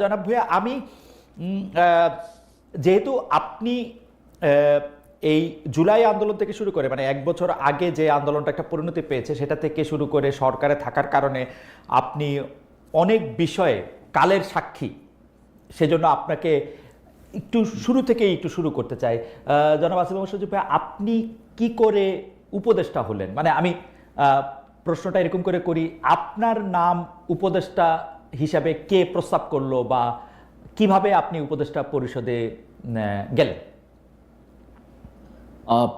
জনাব ভূয়া আমি যেহেতু আপনি এই জুলাই আন্দোলন থেকে শুরু করে মানে এক বছর আগে যে আন্দোলনটা একটা পরিণতি পেয়েছে, সেটা থেকে শুরু করে সরকারে থাকার কারণে আপনি অনেক বিষয়ে কালের সাক্ষী। সেজন্য আপনাকে একটু শুরু থেকেই একটু শুরু করতে চাই। জনাব আসিফ মোহাম্মদ ভাই, আপনি কি করে উপদেষ্টা হলেন? মানে আমি প্রশ্নটা এরকম করে করি, আপনার নাম উপদেষ্টা হিসাবে কে প্রস্তাব করল বা কীভাবে আপনি উপদেষ্টা পরিষদে গেলেন?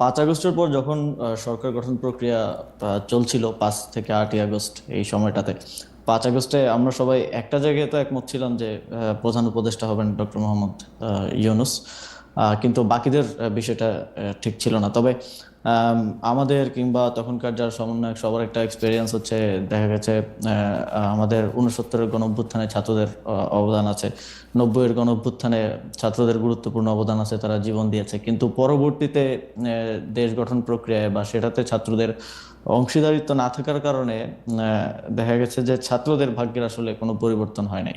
পাঁচ আগস্টের পর যখন সরকার গঠন প্রক্রিয়া চলছিল পাঁচ থেকে আটই আগস্ট এই সময়টাতে, পাঁচ আগস্টে আমরা সবাই একটা জায়গায় তো একমত ছিলাম যে প্রধান উপদেষ্টা হবেন ডক্টর মোহাম্মদ ইউনুস। কিন্তু বাকিদের বিষয়টা ঠিক ছিল না। তবে আমাদের কিংবা তখনকার যারা সমন্বয়ক, সবার একটা এক্সপিরিয়েন্স হচ্ছে, দেখা গেছে আমাদের উনসত্তরের গণ অভ্যুত্থানে ছাত্রদের অবদান আছে। নব্বইয়ের গণ অভ্যুত্থানে ছাত্রদের গুরুত্বপূর্ণ অবদান আছে, তারা জীবন দিয়েছে। কিন্তু পরবর্তীতে দেশ গঠন প্রক্রিয়ায় বা সেটাতে ছাত্রদের অংশীদারিত্ব না থাকার কারণে দেখা গেছে যে ছাত্রদের ভাগ্যের আসলে কোনো পরিবর্তন হয় নাই।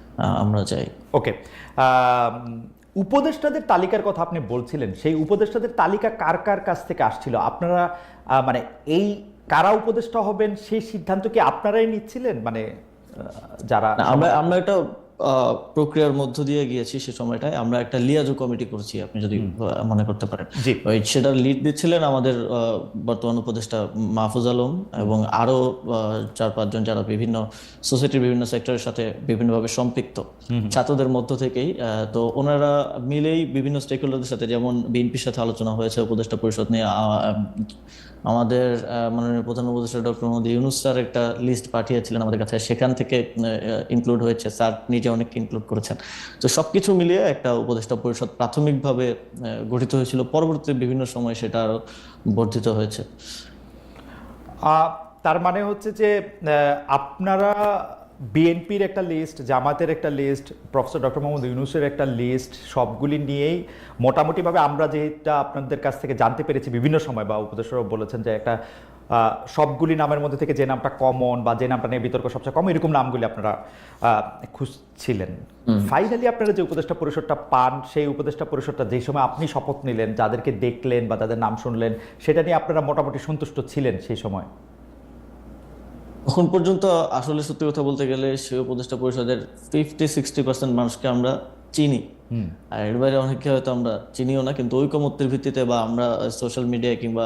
আমরা চাই। ওকে উপদেষ্টাদের তালিকার কথা আপনি বলছিলেন সেই উপদেষ্টাদের তালিকা কার কার কাছ থেকে আসছিল? আপনারা মানে এই কারা উপদেষ্টা হবেন সেই সিদ্ধান্ত কি আপনারাই নিচ্ছিলেন? মানে যারা আমরা আমরা একটা প্রক্রিয়ার মধ্য দিয়ে গিয়েছি সে সময়টায়। আমরা একটা লিয়াজো কমিটি করেছি আপনি যদি মনে করতে পারেন। জি। ওই সেটার লিড দিচ্ছিলেন আমাদের বর্তমান উপদেষ্টা মাহফুজ আলম এবং আরও চার পাঁচজন যারা বিভিন্ন সোসাইটির বিভিন্ন সেক্টরের সাথে বিভিন্নভাবে সম্পৃক্ত ছাত্রদের মধ্য থেকেই তো ওনারা মিলেই বিভিন্ন স্টেক হোল্ডারদের সাথে যেমন বিএনপির সাথে আলোচনা হয়েছে উপদেষ্টা পরিষদ নিয়ে আমাদের মাননীয় প্রধান উপদেষ্টা ডক্টর মোহাম্মদ ইউনুস স্যার একটা লিস্ট পাঠিয়েছিলেন আমাদের কাছে। সেখান থেকে ইনক্লুড হয়েছে। স্যার নিজে অনেককে ইনক্লুড করেছেন। তো সব কিছু মিলিয়ে একটা উপদেষ্টা পরিষদ প্রাথমিকভাবে গঠিত হয়েছিল। পরবর্তীতে বিভিন্ন সময় সেটা আরও বর্ধিত হয়েছে। তার মানে হচ্ছে যে আপনারা বিএনপির একটা লিস্ট জামাতের একটা লিস্ট প্রফেসর ডক্টর মোহাম্মদ ইউনুসের একটা লিস্ট সবগুলি নিয়েই মোটামুটিভাবে আমরা যেটা আপনাদের কাছ থেকে জানতে পেরেছি বিভিন্ন সময় বা উপদেষ্টারাও বলেছেন যে একটা সবগুলি নামের মধ্যে থেকে যে নামটা কমন বা যে নামটা নিয়ে বিতর্ক সবচেয়ে কম এরকম নামগুলি আপনারা আহ, খুঁজছিলেন। ফাইনালি আপনারা যে উপদেষ্টা পরিষদটা পান সেই উপদেষ্টা পরিষদটা যেই সময় আপনি শপথ নিলেন যাদেরকে দেখলেন বা তাদের নাম শুনলেন সেটা নিয়ে আপনারা মোটামুটি সন্তুষ্ট ছিলেন সেই সময়? এখন পর্যন্ত আসলে সত্যি কথা বলতে গেলে সেই উপদেষ্টা পরিষদের ফিফটি সিক্সটি পার্সেন্ট মানুষকে আমরা চিনি। আর এর বাইরে অনেকে হয়তো আমরা চিনিও না কিন্তু ঐকমত্যের ভিত্তিতে বা আমরা সোশ্যাল মিডিয়ায় কিংবা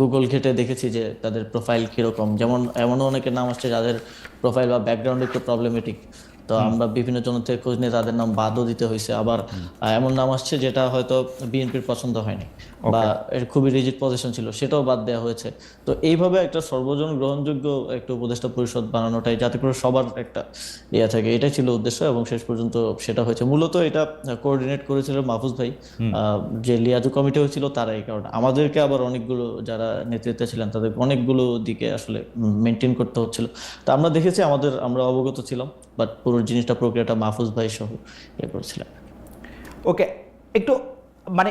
গুগল ঘেটে দেখেছি যে তাদের প্রোফাইল কীরকম। যেমন এমনও অনেকের নাম আসছে যাদের প্রোফাইল বা ব্যাকগ্রাউন্ড একটু প্রবলেমেটিক তো আমরা বিভিন্ন জন থেকে খোঁজ নিয়ে তাদের নাম বাদও দিতে হয়েছে। আবার এমন নাম আসছে যেটা হয়তো বিএনপির পছন্দ হয়নি। বা খুবই রিজিট পজিশন ছিল সেটাও বাদ দেওয়া হয়েছে। তো এইভাবে একটা সর্বজন গ্রহণযোগ্য একটা উপদেষ্টা পরিষদ বানানোটাই যাতে করে সবার একটা ইয়ে থাকে এটাই ছিল উদ্দেশ্য এবং শেষ পর্যন্ত সেটা হয়েছে। মূলত এটা কোঅর্ডিনেট করেছিল মাহফুজ ভাই। যে লিয়াজু কমিটি হয়েছিল তারা এই কারণে। আমাদেরকে আবার অনেকগুলো যারা নেতৃত্বে ছিলেন তাদের অনেকগুলো দিকে আসলে মেনটেন করতে হচ্ছিল। তো আমরা দেখেছি আমাদের আমরা অবগত ছিলাম বাট পুরো জিনিসটা প্রক্রিয়াটা মাহফুজ ভাই সহ ইয়ে করেছিলেন। ওকে একটু মানে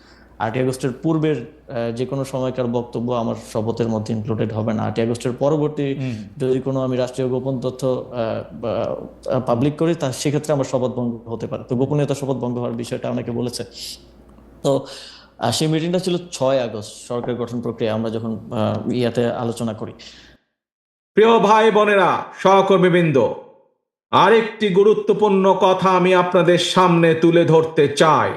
আটই আগস্টের পূর্বের যে কোনো সময়কার বক্তব্য আমার শপথের মধ্যে ইনক্লুডেড হবে না। আটই আগস্টের পরবর্তী যদি কোনো আমি রাষ্ট্রীয় গোপন তথ্য পাবলিক করি তা সেক্ষেত্রে আমার শপথ ভঙ্গ হতে পারে। তো গোপনীয়তা শপথ ভঙ্গ হওয়ার বিষয়টা অনেকে বলেছে। তো সেই মিটিংটা ছিল ছয় আগস্ট সরকার গঠন প্রক্রিয়া আমরা যখন ইয়াতে আলোচনা করি। প্রিয় ভাই বোনেরা সহকর্মীবৃন্দ আরেকটি গুরুত্বপূর্ণ কথা আমি আপনাদের সামনে তুলে ধরতে চাই।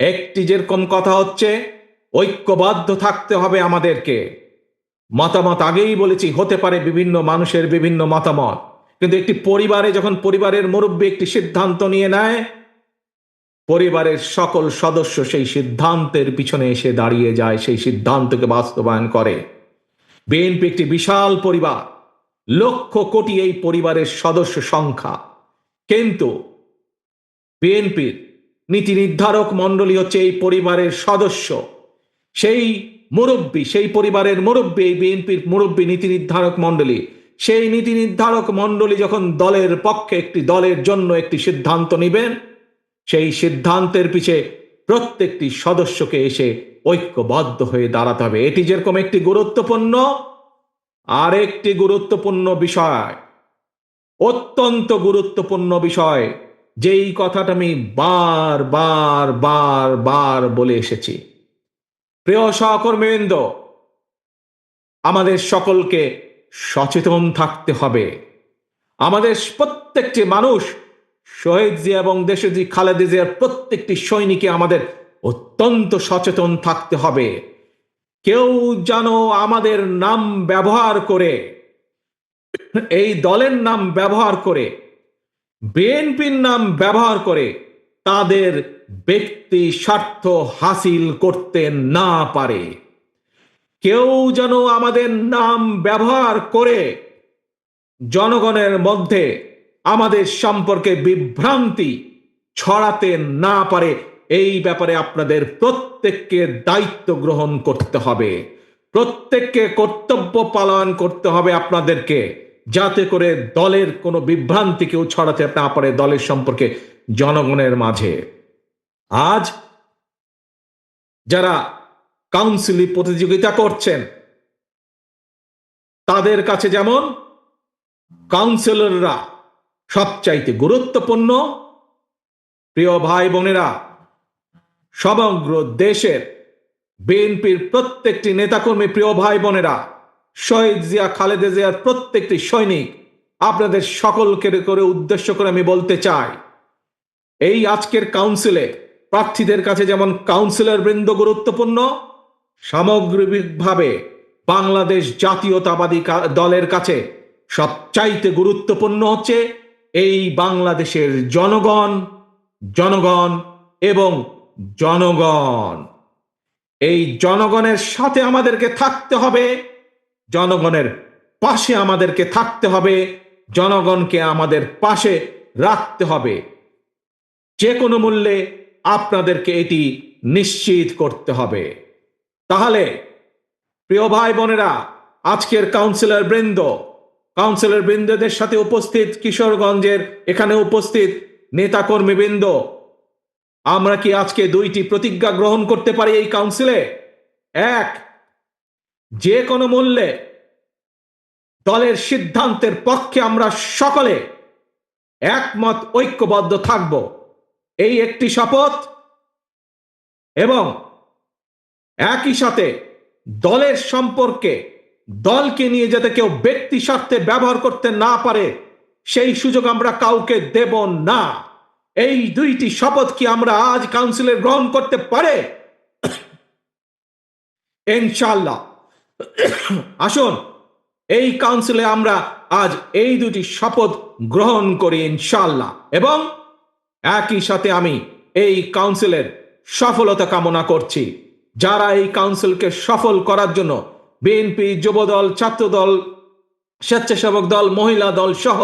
একটি যেরকম কথা হচ্ছে, ঐক্যবদ্ধ থাকতে হবে আমাদেরকে। মতামত আগেই বলেছি, হতে পারে বিভিন্ন মানুষের বিভিন্ন মতামত। কিন্তু একটি পরিবারে যখন পরিবারের মুরব্বী একটি সিদ্ধান্ত নিয়ে নেয়, পরিবারের সকল সদস্য সেই সিদ্ধান্তের পিছনে এসে দাঁড়িয়ে যায়, সেই সিদ্ধান্তকে বাস্তবায়ন করে। বিএনপি একটি বিশাল পরিবার, লক্ষ কোটি এই পরিবারের সদস্য সংখ্যা। কিন্তু বিএনপির নীতি নির্ধারক মণ্ডলী হচ্ছে এই পরিবারের সদস্য। সেই মুরব্বী, সেই পরিবারের মুরব্বী, এই বিএনপির মুরব্বী নীতি নির্ধারক মণ্ডলী। সেই নীতি নির্ধারক মণ্ডলী যখন দলের পক্ষে একটি দলের জন্য একটি সিদ্ধান্ত নেবেন, সেই সিদ্ধান্তের পিছে প্রত্যেকটি সদস্যকে এসে ঐক্যবদ্ধ হয়ে দাঁড়াতে হবে। এটি যেরকম একটি গুরুত্বপূর্ণ আর একটি গুরুত্বপূর্ণ বিষয়, অত্যন্ত গুরুত্বপূর্ণ বিষয় যেই কথাটা আমি বার বার বার বার বলে এসেছি। প্রিয় সহকর্মীবৃন্দ, আমাদের সকলকে সচেতন থাকতে হবে। আমাদের প্রত্যেকটি মানুষ, শহীদ এবং দেশজি খালেদা জিয়ার প্রত্যেকটি সৈনিকে আমাদের অত্যন্ত সচেতন থাকতে হবে। কেউ যেন আমাদের নাম ব্যবহার করে, এই দলের নাম ব্যবহার করে বিএনপির নাম ব্যবহার করে তাদের ব্যক্তি স্বার্থ হাসিল করতে না পারে। কেউ যেন আমাদের নাম ব্যবহার করে জনগণের মধ্যে আমাদের সম্পর্কে বিভ্রান্তি ছড়াতে না পারে, এই ব্যাপারে আপনাদের প্রত্যেককে দায়িত্ব গ্রহণ করতে হবে। প্রত্যেককে কর্তব্য পালন করতে হবে আপনাদেরকে। যাতে করে দলের কোনো বিভ্রান্তি কেউ ছড়াতে না পারে দলের সম্পর্কে জনগণের মাঝে। আজ যারা কাউন্সিলে প্রতিযোগিতা করছেন, তাদের কাছে যেমন কাউন্সিলররা সবচাইতে গুরুত্বপূর্ণ, প্রিয় ভাই বোনেরা, সমগ্র দেশের বিএনপির প্রত্যেকটি নেতাকর্মী, প্রিয় ভাই বোনেরা শহীদ জিয়া, খালেদা জিয়ার প্রত্যেকটি সৈনিক আপনাদের সকলকে করে উদ্দেশ্য করে আমি বলতে চাই, এই আজকের কাউন্সিলে প্রার্থীদের কাছে যেমন কাউন্সিলর বৃন্দ গুরুত্বপূর্ণ, সামগ্রিকভাবে বাংলাদেশ জাতীয়তাবাদী দলের কাছে সবচাইতে গুরুত্বপূর্ণ হচ্ছে এই বাংলাদেশের জনগণ জনগণ এবং জনগণ। এই জনগণের সাথে আমাদেরকে থাকতে হবে। জনগণের পাশে আমাদেরকে থাকতে হবে, জনগণকে আমাদের পাশে রাখতে হবে। যে কোনো মূল্যে আপনাদেরকে এটি নিশ্চিত করতে হবে। তাহলে, প্রিয় ভাই বোনেরা, আজকের কাউন্সিলর বৃন্দ, কাউন্সিলর বৃন্দদের সাথে উপস্থিত কিশোরগঞ্জের এখানে উপস্থিত নেতাকর্মী বৃন্দ আমরা কি আজকে দুইটি প্রতিজ্ঞা গ্রহণ করতে পারি এই কাউন্সিলে? এক যে কোনো মূল্যে দলের সিদ্ধান্তের পক্ষে আমরা সকলে একমত, ঐক্যবদ্ধ থাকব। এই একটি শপথ এবং একই সাথে দলের সম্পর্কে দলকে নিয়ে যাতে কেউ ব্যক্তি স্বার্থে ব্যবহার করতে না পারে, সেই সুযোগ আমরা কাউকে দেব না। এই দুইটি শপথ কি আমরা আজ কাউন্সিলে গ্রহণ করতে পারে? ইনশাল্লাহ আসুন, এই কাউন্সিলে আমরা আজ এই দুটি শপথ গ্রহণ করি ইনশাল্লাহ এবং একই সাথে আমি এই কাউন্সিলের সফলতা কামনা করছি। যারা এই কাউন্সিলকে সফল করার জন্য বিএনপি যুবদল, ছাত্রদল, স্বেচ্ছাসেবক দল, মহিলা দল সহ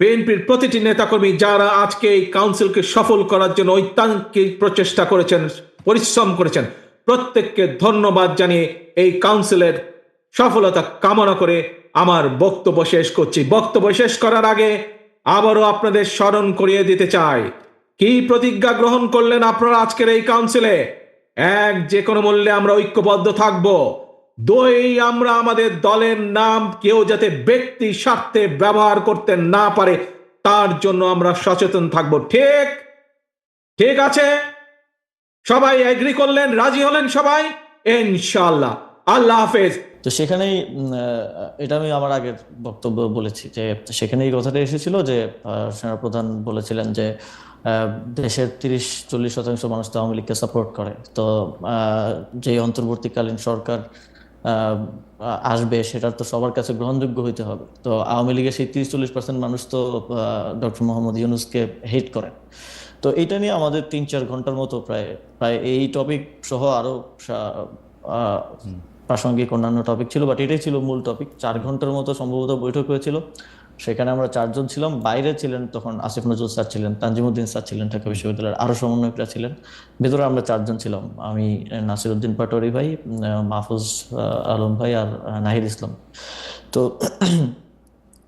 বিএনপির প্রতিটি নেতাকর্মী যারা আজকে এই কাউন্সিলকে সফল করার জন্য ঐতান্তিক প্রচেষ্টা করেছেন, পরিশ্রম করেছেন প্রত্যেককে ধন্যবাদ জানিয়ে এই কাউন্সিলের সফলতা কামনা করে আমার বক্তব্য শেষ করছি। বক্তব্য শেষ করার আগে আবারও আপনাদের স্মরণ করিয়ে দিতে চাই। কি প্রতিজ্ঞা গ্রহণ করলেন আপনারা আজকের এই কাউন্সিলে? এক, যে কোনো মূল্যে আমরা ঐক্যবদ্ধ থাকব। দুই, আমরা আমাদের দলের নাম কেউ যাতে ব্যক্তি স্বার্থে ব্যবহার করতে না পারে, তার জন্য আমরা সচেতন থাকব। ঠিক? ঠিক আছে? সবাই এগ্রি করলেন, রাজি হলেন সবাই? ইনশাআল্লাহ। আল্লাহ হাফেজ। তো সেখানেই এটা আমি আমার আগের বক্তব্য বলেছি যে সেখানে এই কথাটা এসেছিল যে সেনাপ্রধান বলেছিলেন যে দেশের তিরিশ, চল্লিশ শতাংশ মানুষ তো আওয়ামী লীগকে সাপোর্ট করে। তো যে অন্তর্বর্তীকালীন সরকার আসবে সেটার তো সবার কাছে গ্রহণযোগ্য হইতে হবে। তো আওয়ামী লীগের সেই তিরিশ, চল্লিশ পার্সেন্ট মানুষ তো ডক্টর মোহাম্মদ ইউনুসকে হেট করেন। তো এটা নিয়ে আমাদের তিন চার ঘণ্টার মতো প্রায় প্রায় এই টপিক সহ আরও প্রাসঙ্গিক অন্যান্য টপিক ছিল বাট এটাই ছিল মূল টপিক চার ঘণ্টার মতো সম্ভবত বৈঠক হয়েছিল। সেখানে আমরা চারজন ছিলাম। বাইরে ছিলেন তখন আসিফ নজরুল স্যার ছিলেন, তানজিমুদ্দিন স্যার ছিলেন, ঢাকা বিশ্ববিদ্যালয়ের আরও সমন্বয়করা ছিলেন। ভেতরে আমরা চারজন ছিলাম, আমি, নাসিরউদ্দিন পাটোয়ারি ভাই মাহফুজ আলম ভাই আর নাহিদ ইসলাম। তো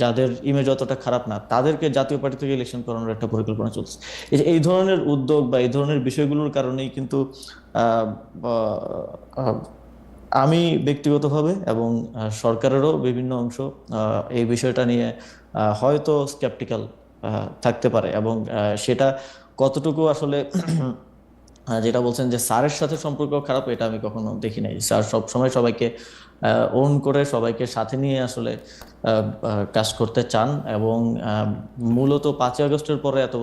যাদের ইমেজ অতটা খারাপ না, তাদেরকে জাতীয় পার্টি থেকে ইলেকশন করানোর একটা পরিকল্পনা চলছে। এই যে এই ধরনের উদ্যোগ বা এই ধরনের বিষয়গুলোর কারণেই কিন্তু আমি ব্যক্তিগতভাবে এবং সরকারেরও বিভিন্ন অংশ এই বিষয়টা নিয়ে হয়তো স্কেপটিক্যাল থাকতে পারে এবং সেটা কতটুকু আসলে যেটা বলছেন যে স্যারের সাথে সম্পর্ক খারাপ, এটা আমি কখনো দেখি নাই। স্যার সবসময় সবাইকে ওন করে সবাইকে সাথে নিয়ে আসলে কাজ করতে চান এবং মূলত পাঁচই আগস্টের পরে এত